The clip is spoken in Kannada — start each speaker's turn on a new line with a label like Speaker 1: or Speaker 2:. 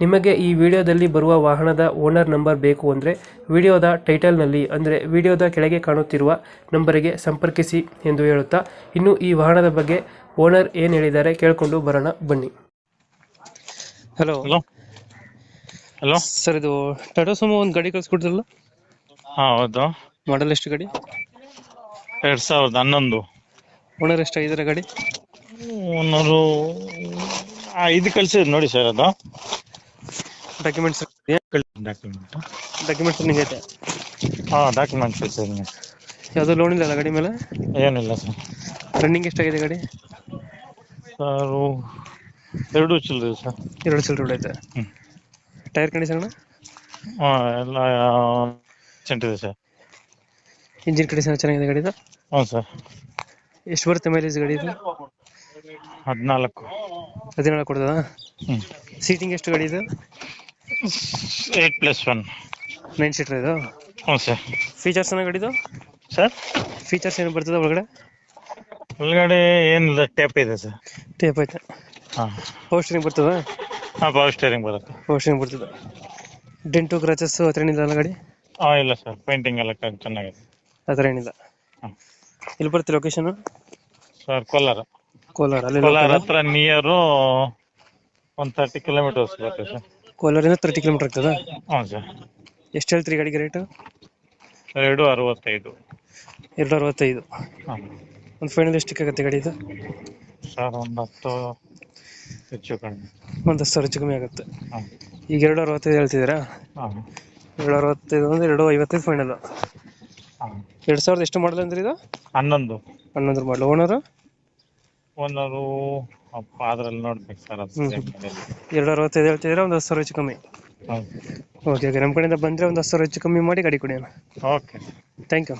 Speaker 1: ನಿಮಗೆ ಈ ವಿಡಿಯೋದಲ್ಲಿ ಬರುವ ವಾಹನದ ಓನರ್ ನಂಬರ್ ಬೇಕು ಅಂದರೆ ವಿಡಿಯೋದ ಟೈಟಲ್ನಲ್ಲಿ ಅಂದರೆ ವಿಡಿಯೋದ ಕೆಳಗೆ ಕಾಣುತ್ತಿರುವ ನಂಬರಿಗೆ ಸಂಪರ್ಕಿಸಿ ಎಂದು ಹೇಳುತ್ತಾ ಇನ್ನು ಈ ವಾಹನದ ಬಗ್ಗೆ ಓನರ್ ಏನು ಹೇಳಿದ್ದಾರೆ ಕೇಳಿಕೊಂಡು ಬರೋಣ ಬನ್ನಿ. ಹಲೋ
Speaker 2: ಹಲೋ ಹಲೋ
Speaker 1: ಸರ್ ಇದು ಟಾಟಾ ಸುಮೋ ಒಂದು ಗಾಡಿ ಕಳಿಸ್ಕೊಡ್ತಿರಲ್ಲ?
Speaker 2: ಹಾ ಹೌದು.
Speaker 1: ಮಾಡಲ್ ಎಷ್ಟು ಗಾಡಿ?
Speaker 2: ಎರಡ್ ಸಾವಿರದ ಹನ್ನೊಂದು.
Speaker 1: ಓನರ್ ಎಷ್ಟಾಗಿದ್ದಾರೆ ಗಾಡಿ?
Speaker 2: ಓನರು ಇದು ಕಳ್ಸಿದ್ ನೋಡಿ ಸರ್ ಅದು.
Speaker 1: ಡಾಕ್ಯುಮೆಂಟ್ಸ್
Speaker 2: ಡಾಕ್ಯುಮೆಂಟ್
Speaker 1: ಡಾಕ್ಯುಮೆಂಟ್ಸ್ ನಿಂಗೈತೆ.
Speaker 2: ಹಾಂ ಡಾಕ್ಯುಮೆಂಟ್ ಸರ್
Speaker 1: ಯಾವುದೋ ಲೋನ್ ಇಲ್ಲ ಗಾಡಿ ಮೇಲೆ?
Speaker 2: ಏನಿಲ್ಲ ಸರ್.
Speaker 1: ರನ್ನಿಂಗ್ ಎಷ್ಟಾಗಿದೆ ಗಾಡಿ?
Speaker 2: ಸರ್ ಎರಡು ಚಿಲ್ಲರೆ ಸರ್.
Speaker 1: ಎರಡು ಚಿಲ್ಲರೆ
Speaker 2: ಐತೆ
Speaker 1: ಟೈರ್ ಕಂಡೀಷನ್
Speaker 2: ಹಾಂ ಎಲ್ಲ ಚೆಂಟಿದೆ ಸರ್.
Speaker 1: ಇಂಜಿನ್ ಕಂಡೀಷನ್ ಚೆನ್ನಾಗಿದೆ ಗಾಡಿದು?
Speaker 2: ಹ್ಞೂ ಸರ್.
Speaker 1: ಎಷ್ಟು ಬರುತ್ತೆ ಮೈಲೇಜ್ ಗಾಡಿ ಇದು
Speaker 2: ಹದಿನಾಲ್ಕು.
Speaker 1: ಹದಿನಾಲ್ಕು ಕೊಡ್ತದಾ?
Speaker 2: ಹ್ಞೂ
Speaker 1: ಸೀಟಿಂಗ್ ಎಷ್ಟು ಗಾಡಿ ಇದು
Speaker 2: eight plus one.
Speaker 1: Nine seater ಇದು?
Speaker 2: ಹ್ಞೂ ಸರ್.
Speaker 1: ಫೀಚರ್ಸ್ ಏನೋ ಗಾಡಿದು?
Speaker 2: ಸರ್?
Speaker 1: ಫೀಚರ್ಸ್ ಏನು ಬರ್ತದೆ ಒಳಗಡೆ?
Speaker 2: ಒಳಗಡೆ ಏನಿಲ್ಲ ಟೇಪ್ ಇದೆ ಸರ್.
Speaker 1: ಟೇಪ್ ಐತೆ.
Speaker 2: ಹಾಂ.
Speaker 1: ಪವರ್ ಸ್ಟೀರಿಂಗ್ ಬರ್ತದ?
Speaker 2: ಹಾಂ ಪವರ್ ಸ್ಟೇರಿಂಗ್ ಬರುತ್ತೆ.
Speaker 1: ಪವರ್ ಸ್ಟೀರಿಂಗ್ ಬರ್ತದೆ. ಡೆಂಟು ಟು ಆ ಥರ ಏನಿಲ್ಲ ಅಲ್ಲ ಗಾಡಿ?
Speaker 2: ಹಾಂ ಇಲ್ಲ ಸರ್. ಪೇಂಟಿಂಗ್ ಎಲ್ಲ ಚೆನ್ನಾಗಿದೆ.
Speaker 1: ಆ ಥರ ಏನಿಲ್ಲ.
Speaker 2: ಹಾಂ.
Speaker 1: ಇಲ್ಲಿ ಬರುತ್ತೆ ಲೊಕೇಶನ್
Speaker 2: ಸರ್ ಕೋಲಾರ.
Speaker 1: ಕೋಲಾರ. ಅಲ್ಲಿ
Speaker 2: ಕೋಲಾರ ಹತ್ರ ನಿಯರು ಒನ್ ತರ್ಟಿ ಕಿಲೋಮೀಟರ್ಸ್ ಬರುತ್ತೆ ಸರ್.
Speaker 1: ಕೋಲಾರಿಂದ ತರ್ಟಿ ಕಿಲೋಮೀಟರ್ ಆಗ್ತದ?
Speaker 2: ಹ್ಞೂ ಸರ್.
Speaker 1: ಎಷ್ಟು ಹೇಳ್ತೀರಿ ಗಾಡಿಗೆ ರೇಟು?
Speaker 2: ಎರಡು ಅರವತ್ತೈದು.
Speaker 1: ಎರಡು ಅರವತ್ತೈದು.
Speaker 2: ಹಾಂ.
Speaker 1: ಒಂದು ಫೈನಲ್ ಎಷ್ಟಕ್ಕೆ ಆಗುತ್ತೆ ಗಾಡಿ ಇದು?
Speaker 2: ಸರ್ ಒಂದು ಹತ್ತು ಹೆಚ್ಚು ಕಡಿಮೆ.
Speaker 1: ಒಂದು ಹತ್ತು ಸಾವಿರ ಹೆಚ್ಚು ಕಮ್ಮಿ ಆಗುತ್ತೆ.
Speaker 2: ಹಾಂ.
Speaker 1: ಈಗ ಎರಡು ಅರವತ್ತೈದು ಹೇಳ್ತಿದ್ದೀರಾ?
Speaker 2: ಹಾಂ.
Speaker 1: ಎರಡು ಅರವತ್ತೈದು ಅಂದ್ರೆ ಎರಡು ಐವತ್ತೈದು ಫೈನಲ್
Speaker 2: ಹಾಂ.
Speaker 1: ಎರಡು ಸಾವಿರದ ಎಷ್ಟು ಮಾಡಲ್ ಅಂದ್ರೆ ಇದು?
Speaker 2: ಹನ್ನೊಂದು.
Speaker 1: ಹನ್ನೊಂದು ಮಾಡಲ್ ಓನರು
Speaker 2: ಓನರು ಅಪ್ಪ ಅದ್ರಲ್ಲಿ ನೋಡ್ಬೇಕು ಸರ್ ಅದು
Speaker 1: ಎರಡು ಅರವತ್ತೈದು ಒಂದು ಹತ್ತು ಸಾವಿರ ಹೆಚ್ಚು ಕಮ್ಮಿ? ಓಕೆ ಓಕೆ ನಮ್ಮ ಕಡೆಯಿಂದ ಬಂದರೆ ಒಂದು ಹತ್ತು ಸಾವಿರ ಹೆಚ್ಚು ಕಮ್ಮಿ ಮಾಡಿ ಗಾಡಿ ಕೊಡಿ ಅಣ್ಣ.
Speaker 2: Okay
Speaker 1: thank you